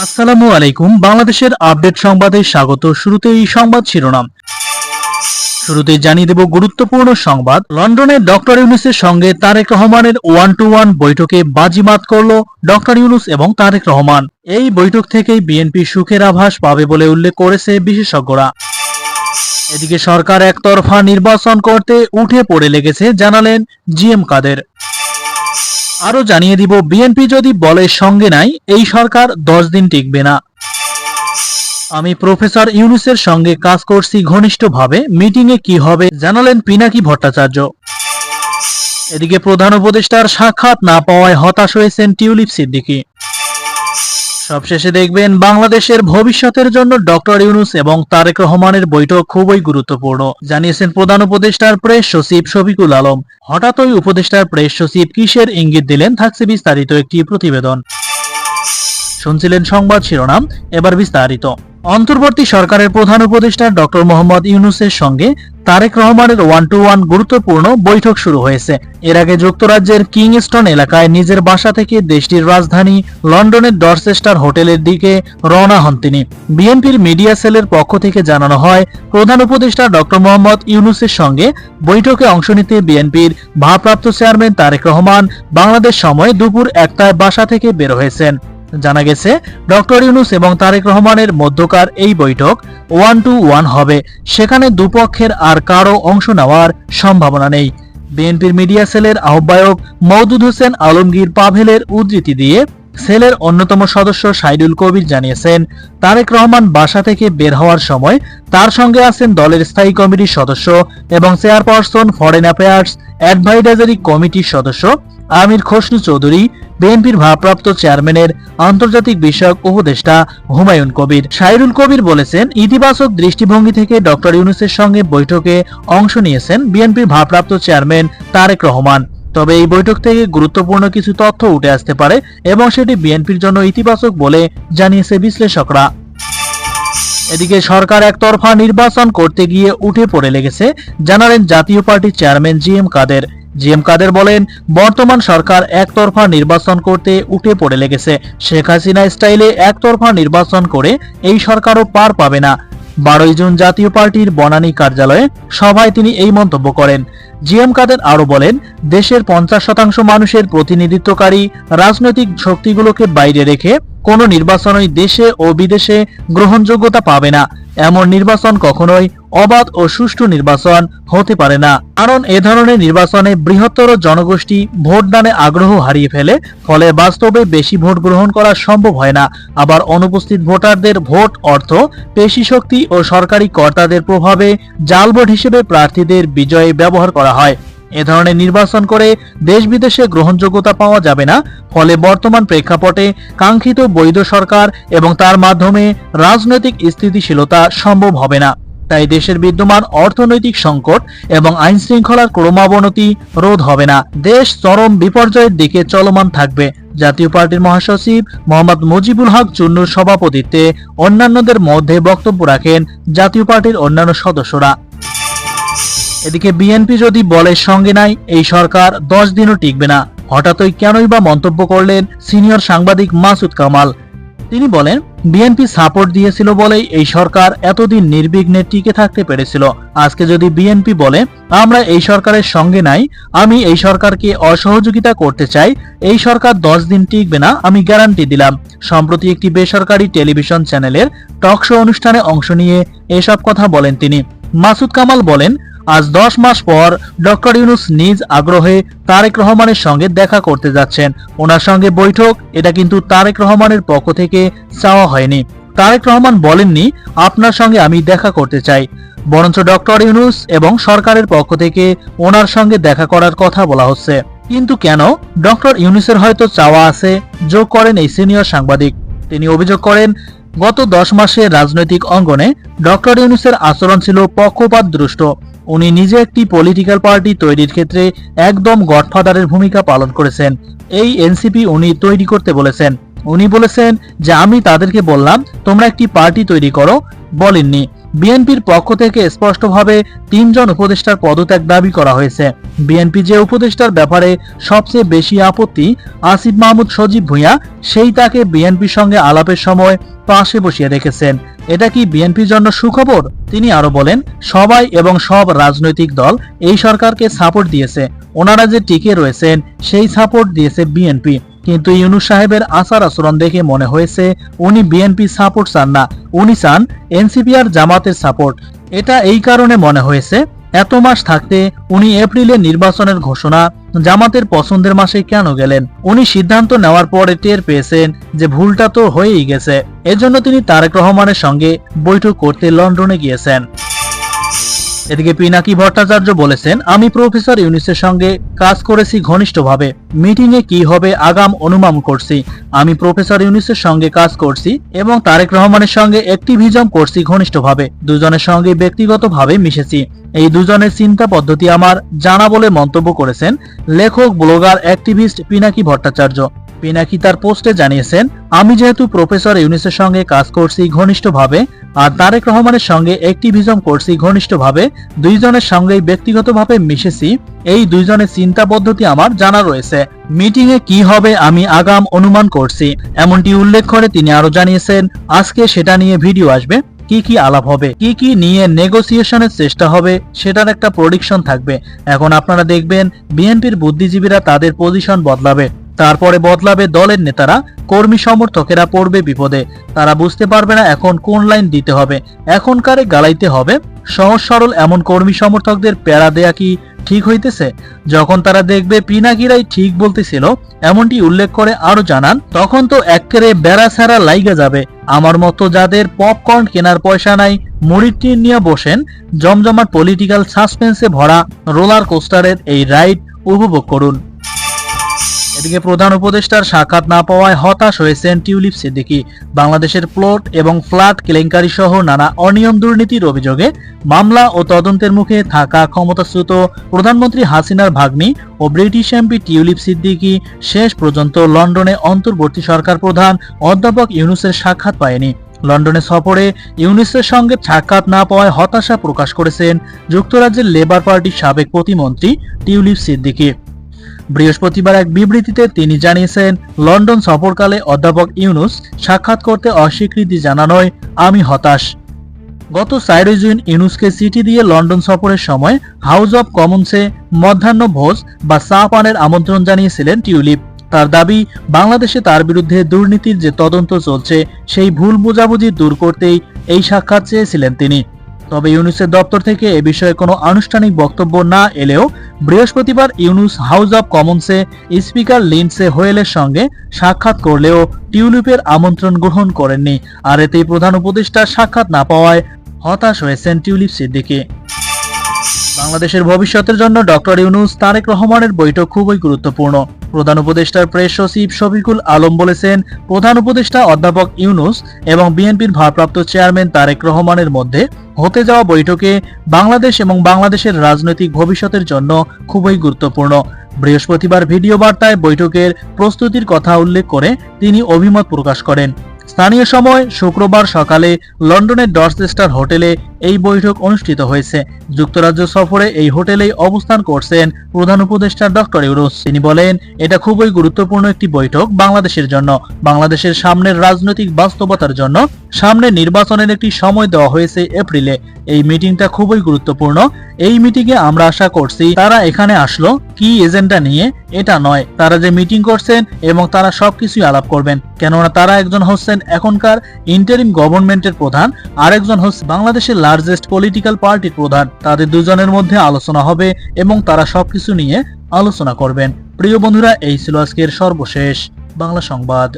আসসালামু আলাইকুম। বাংলাদেশের আপডেট সংবাদে স্বাগত। শুরুতে এই সংবাদ শিরোনাম। শুরুতে জানিয়ে দেব গুরুত্বপূর্ণ সংবাদ। লন্ডনে ডক্টর ইউনুসের সঙ্গে তারেক রহমানের ওয়ান টু ওয়ান বৈঠকে বাজিমাত করল ডক্টর ইউনুস এবং তারেক রহমান। এই বৈঠক থেকেই বিএনপি সুখের আভাস পাবে বলে উল্লেখ করেছে বিশেষজ্ঞরা। এদিকে সরকার একতরফা নির্বাচন করতে উঠে পড়ে লেগেছে, জানালেন জিএম কাদের। আরও জানিয়ে দিব, বিএনপি যদি বলে সঙ্গে নাই, এই সরকার দশ দিন টিকবে না। আমি প্রফেসর ইউনুসের সঙ্গে কাজ করছি ঘনিষ্ঠভাবে, মিটিংয়ে কি হবে জানালেন পিনাকি ভট্টাচার্য। এদিকে প্রধান উপদেষ্টার সাক্ষাৎ না পাওয়ায় হতাশ হয়েছেন টিউলিপ সিদ্দিকী। সবশেষে দেখবেন বাংলাদেশের ভবিষ্যতের জন্য ডক্টর ইউনুস এবং তারেক রহমানের বৈঠক খুবই গুরুত্বপূর্ণ, জানিয়েছেন প্রধান উপদেষ্টার প্রেস সচিব শফিকুল আলম। হঠাৎই উপদেষ্টার প্রেস সচিব কিসের ইঙ্গিত দিলেন থাকছে বিস্তারিত একটি প্রতিবেদন। শুনছিলেন সংবাদ শিরোনাম, এবার বিস্তারিত। অন্তর্বর্তী সরকারের প্রধান উপদেষ্টা ডক্টর মোহাম্মদ ইউনুসের সঙ্গে তারেক রহমানের ওয়ান টু ওয়ান গুরুত্বপূর্ণ বৈঠক শুরু হয়েছে। এর আগে যুক্তরাজ্যের কিংস্টন এলাকায় নিজের বাসা থেকে দেশটির রাজধানী লন্ডনের ডরচেস্টার হোটেলের দিকে রওনা হন তিনি। বিএনপির মিডিয়া সেলের পক্ষ থেকে জানানো হয়, প্রধান উপদেষ্টা ডক্টর মোহাম্মদ ইউনুসের সঙ্গে বৈঠকে অংশ নিতে বিএনপির ভারপ্রাপ্ত চেয়ারম্যান তারেক রহমান বাংলাদেশ সময় দুপুর একটায় বাসা থেকে বের হয়েছেন। জানা গেছে, ডক্টর ইউনুস এবং তারেক রহমানের মধ্যকার এই বৈঠক ওয়ান টু ওয়ান হবে। সেখানে দুপক্ষের আর কারও অংশ নেওয়ার সম্ভাবনা নেই। বিএনপির মিডিয়া সেলের আহ্বায়ক মওদুদ হোসেন আলমগীর পাভেলের উদ্ধৃতি দিয়ে সেলের অন্যতম সদস্য সাইদুল কবির জানিয়েছেন, তারেক রহমান বাসা থেকে বের হওয়ার সময় তার সঙ্গে আছেন দলের স্থায়ী কমিটির সদস্য এবং চেয়ারপারসন, ফরেন অ্যাফেয়ার্স, অ্যাডভাইজারি কমিটির সদস্য আমির খসরু চৌধুরী, বিএনপির ভারপ্রাপ্ত চেয়ারম্যানের আন্তর্জাতিক বিষয়ক উপদেষ্টা হুমায়ুন কবির। সাইরুল কবির বলেছেন, ইতিবাচক দৃষ্টিভঙ্গি থেকে ডক্টর ইউনুসের সঙ্গে বৈঠকে অংশ নিয়েছেন বিএনপির ভারপ্রাপ্ত চেয়ারম্যান তারেক রহমান। তবে এই বৈঠক থেকে গুরুত্বপূর্ণ কিছু তথ্য উঠে আসতে পারে এবং সেটি বিএনপির জন্য ইতিবাচক বলে জানিয়েছে বিশ্লেষকরা। এদিকে সরকার একতরফা নির্বাচন করতে গিয়ে উঠে পড়ে লেগেছে, জানালেন জাতীয় পার্টির chairman G M Kader. G M Kader বলেন, বর্তমান সরকার একতরফা নির্বাচন করতে উঠে পড়ে লেগেছে। শেখ হাসিনা স্টাইলে একতরফা নির্বাচন করে এই সরকারও পার পাবে না। বারোই জুন জাতীয় পার্টির বনানী কার্যালয়ে সভায় তিনি এই মন্তব্য করেন। জি এম কাদের আরও বলেন, দেশের পঞ্চাশ শতাংশ মানুষের প্রতিনিধিত্বকারী রাজনৈতিক শক্তিগুলোকে বাইরে রেখে কোনো নির্বাচনই দেশে ও বিদেশে গ্রহণযোগ্যতা পাবে না। এমন নির্বাচন কখনোই অবাধ ও সুষ্ঠু নির্বাচন হতে পারে না। কারণ এ ধরনের নির্বাচনে বৃহত্তর জনগোষ্ঠী ভোটদানে আগ্রহ হারিয়ে ফেলে, ফলে বাস্তবে বেশি ভোট গ্রহণ করা সম্ভব হয় না। আবার অনুপস্থিত ভোটারদের ভোট অর্থ, পেশি শক্তি ও সরকারি কর্তাদের প্রভাবে জাল ভোট হিসেবে প্রার্থীদের বিজয়ে ব্যবহার করা হয়। এ ধরনের নির্বাচন করে দেশ বিদেশে গ্রহণযোগ্যতা পাওয়া যাবে না, ফলে বর্তমান প্রেক্ষাপটে কাঙ্ক্ষিত বৈধ সরকার এবং তার মাধ্যমে রাজনৈতিক স্থিতিশীলতা সম্ভব হবে না। তাই দেশের বিদ্যমান অর্থনৈতিক সংকট এবং আইন শৃঙ্খলার ক্রমাবনতি রোধ হবে না। দেশ চরম বিপর্যয়ের দিকে চলমান থাকবে। জাতীয় পার্টির মহাসচিব মোহাম্মদ মুজিবুল হক চুন্নুর সভাপতিত্বে অন্যান্যদের মধ্যে বক্তব্য রাখেন জাতীয় পার্টির অন্যান্য সদস্যরা। এদিকে বিএনপি যদি বলে সঙ্গে নাই, এই সরকার দশ দিনও টিকবে না। হঠাৎই কেনই বা মন্তব্য করলেন সিনিয়র সাংবাদিক মাসুদ কামাল। তিনি বলেন, বিএনপি সাপোর্ট দিয়েছিল বলেই এই সরকার এতদিন নির্বিঘ্নে টিকে থাকতে পেরেছিল। আজকে যদি বিএনপি বলে, আমরা এই সরকারের সঙ্গে নাই, আমি এই সরকারকে অসহযোগিতা করতে চাই, এই সরকার দশ দিন টিকবে না, আমি গ্যারান্টি দিলাম। সম্প্রতি একটি বেসরকারি টেলিভিশন চ্যানেলের টক শো অনুষ্ঠানে অংশ নিয়ে এসব কথা বলেন তিনি। মাসুদ কামাল বলেন আজ দশ মাস পর ডক্টর ইউনুস নিজ আগ্রহে তারেক রহমানের সঙ্গে দেখা করতে যাচ্ছেন। ওনার সঙ্গে বৈঠক, এটা কিন্তু তারেক রহমানের পক্ষ থেকে চাওয়া হয়নি। তারেক রহমান বলেননি, আপনার সঙ্গে আমি দেখা করতে চাই। বরঞ্চ ডক্টর ইউনুস এবং সরকারের পক্ষ থেকে ওনার সঙ্গে দেখা করার কথা বলা হচ্ছে। কিন্তু কেন? ডক্টর ইউনুসের হয়তো চাওয়া আছে, যোগ করেন এই সিনিয়র সাংবাদিক। তিনি অভিযোগ করেন, গত দশ মাসে রাজনৈতিক অঙ্গনে ডক্টর ইউনুসের আচরণ ছিল পক্ষপাত উনি নিজে একটি পলিটিক্যাল পার্টি তৈরির ক্ষেত্রে একদম গডফাদারের ভূমিকা পালন করেছেন। এই এনসিপি উনি তৈরি করতে বলেছেন। উনি বলেছেন যে, আমি তাদেরকে বললাম, তোমরা একটি পার্টি তৈরি করো। বলেননি। বিএনপির পক্ষ থেকে স্পষ্টভাবে তিনজন উপদেষ্টার পদত্যাগ দাবি করা হয়েছে। বিএনপি যে উপদেষ্টার ব্যাপারে সবচেয়ে বেশি আপত্তি, আসিফ মাহমুদ সজীব ভুঁইয়া, সেই তাকে বিএনপির সঙ্গে আলাপের সময় পাশে বসিয়ে রেখেছেন। এটা কি বিএনপির জন্য সুখবর? তিনি আরও বলেন, সবাই এবং সব রাজনৈতিক দল এই সরকারকে সাপোর্ট দিয়েছে। ওনারা যে টিকে রয়েছেন, সেই সাপোর্ট দিয়েছে বিএনপি। কিন্তু ইউনুস সাহেবের আচার আচরণ দেখে মনে হয়েছে, উনি বিএনপি সাপোর্ট চান না। উনি চান এনসিপি আর জামাতের সাপোর্ট। এটা এই কারণে মনে হয়েছে এত মাস থাকতে উনি এপ্রিলে নির্বাচনের ঘোষণা জামাতের পছন্দের মাসে কেন গেলেন? উনি সিদ্ধান্ত নেওয়ার পরে টের পেয়েছেন যে ভুলটা তো হয়েই গেছে। এজন্য তিনি তারেক রহমানের সঙ্গে বৈঠক করতে লন্ডনে গিয়েছেন। এদিকে পিনাকি ভট্টাচার্য বলেছেন, আমি প্রফেসর ইউনিসের সঙ্গে কাজ করেছি ঘনিষ্ঠভাবে। মিটিং এ কি হবে আগাম অনুমান করছি। আমি প্রফেসর ইউনিসের সঙ্গে কাজ করছি এবং তারেক রহমানের সঙ্গে অ্যাক্টিভিজম করছি ঘনিষ্ঠভাবে। দুজনের সঙ্গে ব্যক্তিগতভাবে মিশেছি। এই দুজনের চিন্তা পদ্ধতি আমার জানা বলে মন্তব্য করেছেন লেখক, ব্লগার, অ্যাক্টিভিস্ট পিনাকি ভট্টাচার্য। পিনাকি তার পোস্টে জানিয়েছেন, আমি যেহেতু প্রফেসর ইউনিসের সঙ্গে কাজ করছি ঘনিষ্ঠভাবে, আর তারেক রহমানের সঙ্গে অ্যাক্টিভিজম করছি ঘনিষ্ঠভাবে, দুইজনের সঙ্গেই ব্যক্তিগতভাবে মিশেছি, এই দুইজনের চিন্তা পদ্ধতি আমার জানা রয়েছে। মিটিং এ কি হবে আমি আগাম অনুমান করছি। এমনটি উল্লেখ করে তিনি আরও জানিয়েছেন, আজকে সেটা নিয়ে ভিডিও আসবে, কি কি আলাপ হবে, কি কি নিয়ে নেগোসিয়েশনের চেষ্টা হবে, সেটার একটা প্রডিকশন থাকবে। এখন আপনারা দেখবেন, বিএনপির বুদ্ধিজীবীরা তাদের পজিশন বদলাবে। তারপরে বদলাবে দলের নেতারা, কর্মী সমর্থকেরা পড়বে বিপদে। তারা বুঝতে পারবে না এখন কোন লাইন দিতে হবে, এখনকারে গালাইতে হবে। সহজ সরল এমন কর্মী সমর্থকদের প্যারা দেয়া কি ঠিক হইতেছে? যখন তারা দেখবে পিনাকিরাই ঠিক বলতেছিল, এমনটি উল্লেখ করে আরও জানান, তখন তো একেবারে বেড়া ছাড়া লাইগা যাবে। আমার মতো যাদের পপকর্ন কেনার পয়সা নাই, মুড়ির টিন নিয়ে বসেন, জমজমাট পলিটিক্যাল সাসপেন্সে ভরা রোলার কোস্টারের এই রাইড উপভোগ করুন। এদিকে প্রধান উপদেষ্টার সাক্ষাৎ না পাওয়ায় হতাশ হয়েছেন টিউলিপ সিদ্দিকি। বাংলাদেশের প্লট এবং ফ্ল্যাট কেলেঙ্কারি সহ নানা অনিয়ম দুর্নীতির অভিযোগে মামলা ও তদন্তের মুখে থাকা ক্ষমতাচ্যুত প্রধানমন্ত্রী হাসিনার ভাগ্নি ও ব্রিটিশ এমপি টিউলিপ সিদ্দিকি শেষ পর্যন্ত লন্ডনে অন্তর্বর্তী সরকার প্রধান অধ্যাপক ইউনুসের সাক্ষাৎ পায়নি। লন্ডনে সফরে ইউনিসের সঙ্গে সাক্ষাৎ না পাওয়ায় হতাশা প্রকাশ করেছেন যুক্তরাজ্যের লেবার পার্টির সাবেক প্রতিমন্ত্রী টিউলিপ সিদ্দিকি। বৃহস্পতিবার এক বিবৃতিতে তিনি জানিয়েছেন, লন্ডন সফরকালে অধ্যাপক ইউনুস সাক্ষাৎ করতে অস্বীকৃতি জানানোয় আমি হতাশ। গত চারই জুন ইউনুসকে চিঠি দিয়ে লন্ডন সফরের সময় হাউস অব কমন্সে মধ্যাহ্ন ভোজ বা চা পানের আমন্ত্রণ জানিয়েছিলেন টিউলিপ। তার দাবি, বাংলাদেশে তার বিরুদ্ধে দুর্নীতির যে তদন্ত চলছে, সেই ভুল বোঝাবুঝি দূর করতেই এই সাক্ষাৎ চেয়েছিলেন তিনি। তবে ইউনুসের দপ্তর থেকে এ বিষয়ে কোনো আনুষ্ঠানিক বক্তব্য না এলেও বৃহস্পতিবার ইউনুস হাউস অব কমন্সে স্পিকার লিন্ডসে হোয়েলের সঙ্গে সাক্ষাৎ করলেও টিউলিপের আমন্ত্রণ গ্রহণ করেননি আর এতেই প্রধান উপদেষ্টার সাক্ষাৎ না পাওয়ায় হতাশ হয়েছেন টিউলিপ সিদ্দিকী। বাংলাদেশের ভবিষ্যতের জন্য ডক্টর ইউনুস তারেক রহমানের বৈঠক খুবই গুরুত্বপূর্ণ। প্রধান উপদেষ্টার প্রেস সচিব শফিকুল আলম বলেছেন, প্রধান উপদেষ্টা অধ্যাপক ইউনুস এবং বিএনপির ভারপ্রাপ্ত চেয়ারম্যান তারেক রহমানের মধ্যে হতে যাওয়া বৈঠকে বাংলাদেশ এবং বাংলাদেশের রাজনৈতিক ভবিষ্যতের জন্য খুবই গুরুত্বপূর্ণ। বৃহস্পতিবার ভিডিও বার্তায় বৈঠকের প্রস্তুতির কথা উল্লেখ করে তিনি অভিমত প্রকাশ করেন। স্থানীয় সময় শুক্রবার সকালে লন্ডনের ডরচেস্টার হোটেলে এই বৈঠক অনুষ্ঠিত হয়েছে। যুক্তরাজ্য সফরে এই হোটেলেই অবস্থান করছেন প্রধান উপদেষ্টা ডক্টর ইউরোস তিনি বলেন, এটা খুবই গুরুত্বপূর্ণ একটি বৈঠক বাংলাদেশের জন্য। বাংলাদেশের সামনের রাজনৈতিক বাস্তবতার জন্য সামনে নির্বাচনের একটি সময় দেওয়া হয়েছে এপ্রিলে। এই মিটিংটা খুবই গুরুত্বপূর্ণ। এই মিটিংয়ে আমরা আশা করছি, তারা এখানে আসলো, কি এজেন্ডা নিয়ে, এটা নয়। তারা যে মিটিং করছেন এবং তারা সবকিছুই আলাপ করবেন। কেননা তারা একজন হচ্ছেন এখনকার ইন্টারিম গভর্নমেন্টের প্রধান, আরেকজন হচ্ছে বাংলাদেশের লার্জেস্ট পলিটিক্যাল পার্টির প্রধান। তাদের দুজনের মধ্যে আলোচনা হবে এবং তারা সবকিছু নিয়ে আলোচনা করবেন। প্রিয় বন্ধুরা, এই ছিল আজকের সর্বশেষ বাংলা সংবাদ।